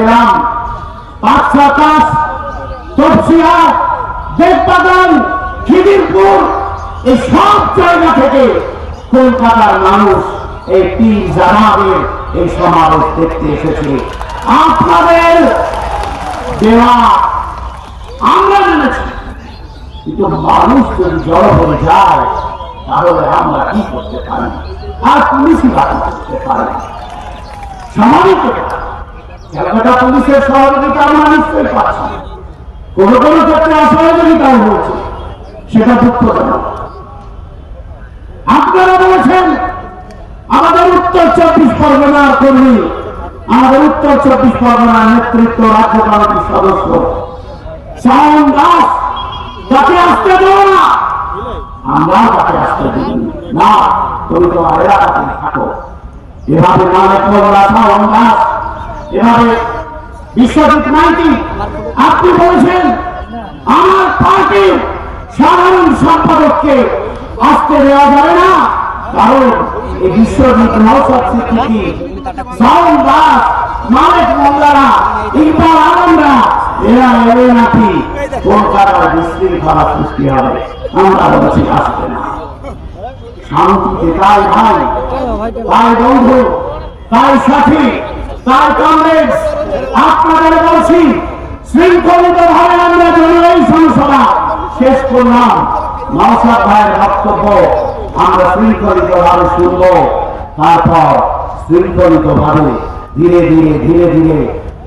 এলাম পাঁচ সাতাশ তপসিয়া দেববাগান খিদিরপুর, এই সব জায়গা থেকে কলকাতার মানুষ এই পীর জামাদের এই সমাবেশ দেখতে এসেছে। আপনাদের দেওয়া আমরা জেনেছি, কিন্তু মানুষ যদি জড়ো হয়ে যায়, তাহলে আমরা কি করতে পারি? আর পুলিশই বাকি করতে পারি সমাবেশ ক্যালকাটা পুলিশের সহযোগিতা আমরা নিশ্চয়ই পাচ্ছি। কোন কোন ক্ষেত্রে অসহযোগিতাও হয়েছে, সেটা দুঃখজনক আপনারা বলেছেন, আমাদের উত্তর চব্বিশ পরগনার কর্মী, আমাদের উত্তর চব্বিশ পরগনার নেতৃত্ব, রাজ্য কমিটির সদস্য শাওন দাস তাকে আসতে দেবো না, আমরাও তাকে আসতে দিই। না, তুমি তোমার এলাকাতে থাকো। এভাবে নামে করলা শাওন দাস এভাবে বিশ্বজিৎ মাইতি, আপনি বলেছেন, আমার পার্টির সাধারণ সম্পাদককে আসতে দেওয়া যাবে না, কারণ এই বিশ্বজিৎ নৌসদ সিদ্দিকি এরা এলে নাকি তাই ভাই তাই বন্ধু তাই সাথী তাই কংগ্রেস আপনাদের বলছি, শৃঙ্খলিত ভাবে আমরা এই সংসদা। শেষ করলাম। নওশাদ ভাইয়ের বক্তব্য, আমরা শৃঙ্খলিত ভাবে শুনব। তারপর শৃঙ্খলিত ভাবে ধীরে ধীরে ধীরে ধীরে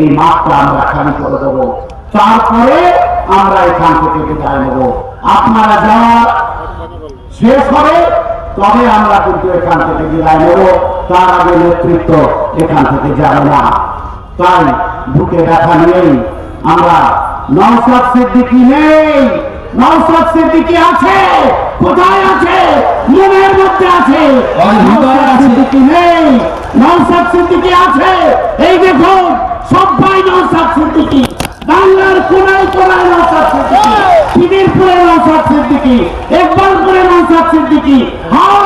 এই মাঠটা আমরা খালি করে দেবো। তারপরে আমরা এখান থেকে বিদায় নেব। আপনারা যাওয়া শেষ হবে, তবে আমরা কিন্তু এখান থেকে বিদায় নেব। তার আগে নেতৃত্ব এখান থেকে যাবে না। তাই বুকে ব্যথা নেই। আমরা সিদ্দিকি নেই। সিদ্দিকি আছে কোথায় আছে? মনের মধ্যে আছে। সিদ্দিকি নেই। সিদ্দিকি আছে। এই দেখুন সবাই সিদ্দিকি। বাংলার কোনায় কোনায় সিদ্দিকি। খিদিরপুরে নওশাদ সিদ্দিকি। ইকবালপুরে নওশাদ সিদ্দিকি। হাওড়ায়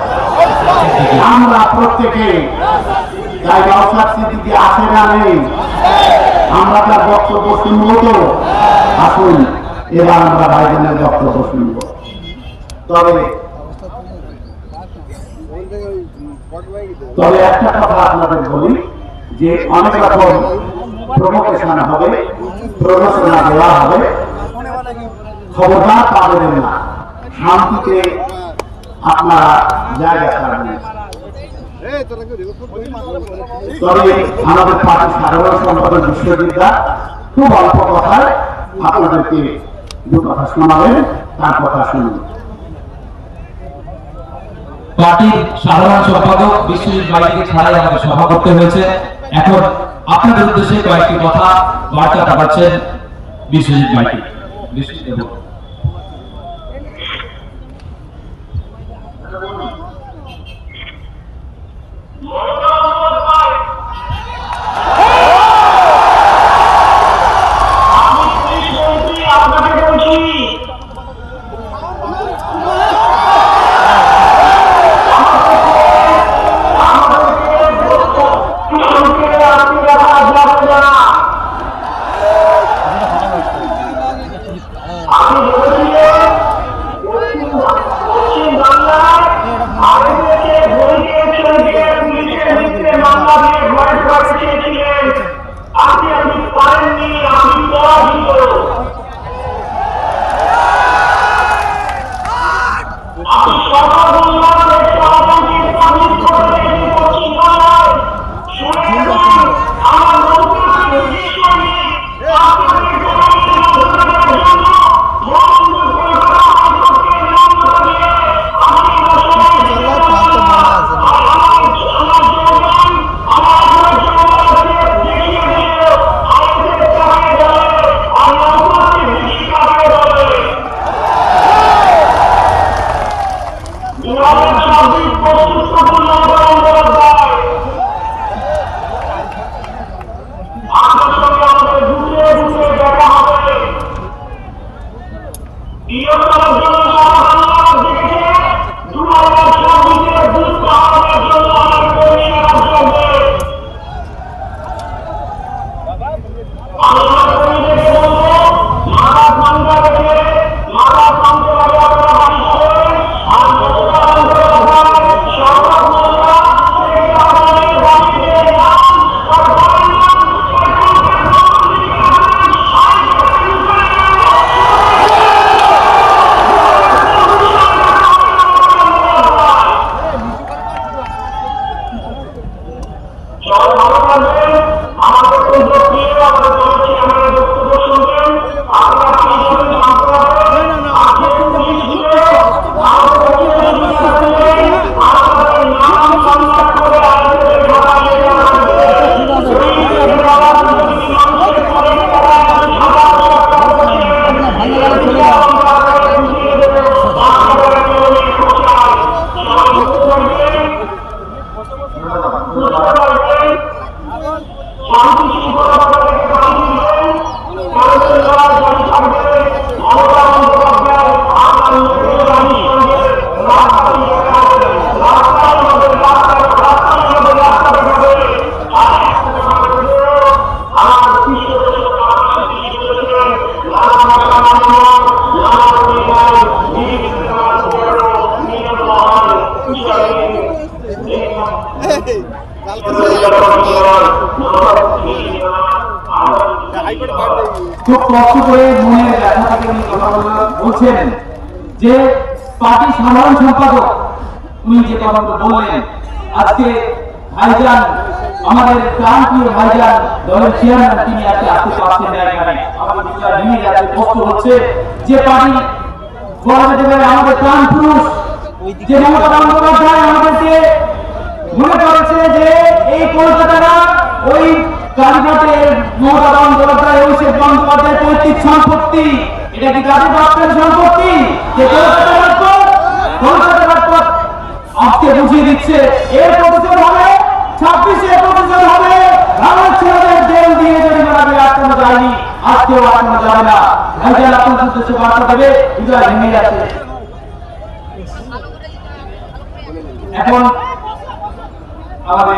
আমরা প্রত্যেকে আসে না নেই, আমরা তার বক্তব্য শুনব তো। আসুন, এবার আমরা ভাইজানের বক্তব্য শুনব। তবে তবে একটা কথা আপনাদের বলি, যে অনেক রকম প্রমোশন হবে প্রমোশনা দেওয়া হবে। খবরদার পাবেন না। শান্তিতে আপনাদেরকে দু কথা শোনাবেন, তার কথা শুনুন। পার্টির সাধারণ সম্পাদক বিশ্বজিৎ বাইকে ছাড়াই আমাদের সভা করতে হয়েছে। এখন আপনাদের উদ্দেশ্যে কয়েকটি কথা বার্তা পাঠাচ্ছেন বিশ্বজিৎ বাইকে বিশ্বজিৎ Allah Baru. বলছেন যে পার্টির সাধারণ সম্পাদক, উনি যে কথাগুলো বললেন, আজকে ভাইজান, আমাদের প্রান্তীয় ভাইজান দলের চেয়ারম্যান তিনি আজকে আসতে পারছেন আমাদের হচ্ছে যে পার্টি আমাদের প্রাণ পুরুষ, যে মমতা বন্দ্যোপাধ্যায় আমাদেরকে মনে করেছে যে এই কলকাতাটা ওই কালীঘাটের মমতা বন্দ্যোপাধ্যায় অভিষেক বন্দ্যোপাধ্যায় পৈতৃক সম্পত্তি এটা কি কাজী বাপ্পের সম্পত্তি যে কলকাতা রাজপথ কলকাতা যাচ্ছে এখন আমাদের।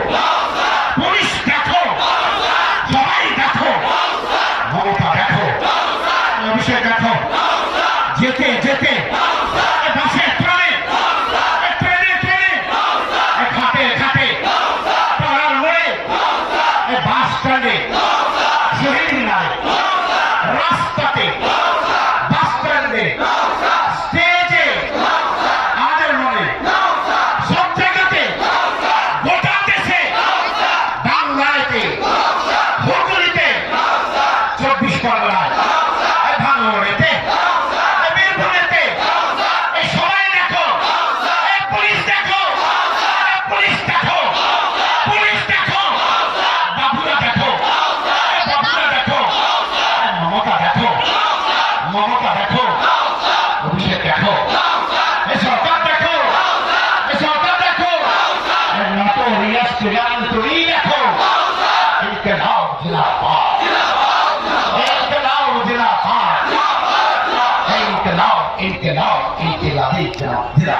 চব্বিশ পরগনায় ভাঙড়েতে বীরভূমেতে সবাই দেখো পুলিশ দেখো পুলিশ দেখো পুলিশ দেখো, বাবুরা দেখো বাবুরা দেখো মমতা দেখো মমতা দেখো, অভিষেক দেখো সরকার দেখো সরকার দেখো এই notorious tyranny দেখো জিন্দাবাদ ইনকলাব ইনকলাব ইনকলাবি জিন্দাবাদ